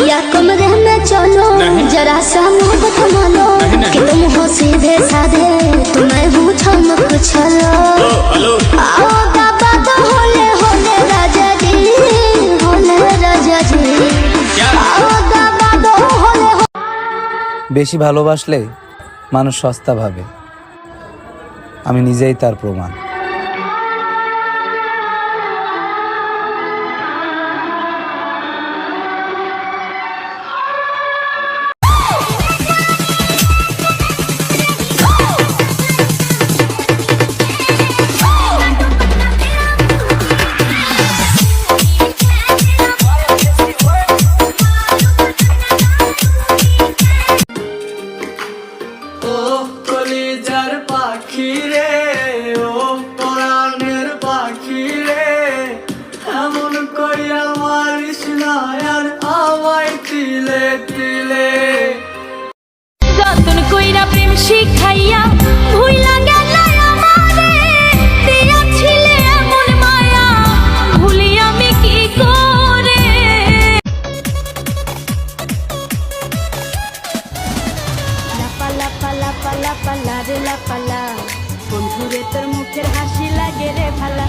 पिया कमरे में चलो नहीं। जरा सा मोहब्बत मानो नहीं, नहीं। कि तुम हो सीधे साधे तुम्हें हूँ छमक छलो हेलो आओ बाबा तो होले होले राजा जी होले राजा जी क्या आओ बाबा तो होले বেশি ভালোবাসলে মানুষ সস্তা ভাবে আমি নিজেই তার প্রমাণ পাখি রে ও পরাণের পাখি রে এমন কইয়া মারিস না আর আমায় তিলে তিলে। যতন কইরা প্রেম শিখাইয়া ভুইলা লাপা পালা লা রে লা পালা। বন্ধুরে তোর মুখের হাসি লাগে রে ভালা।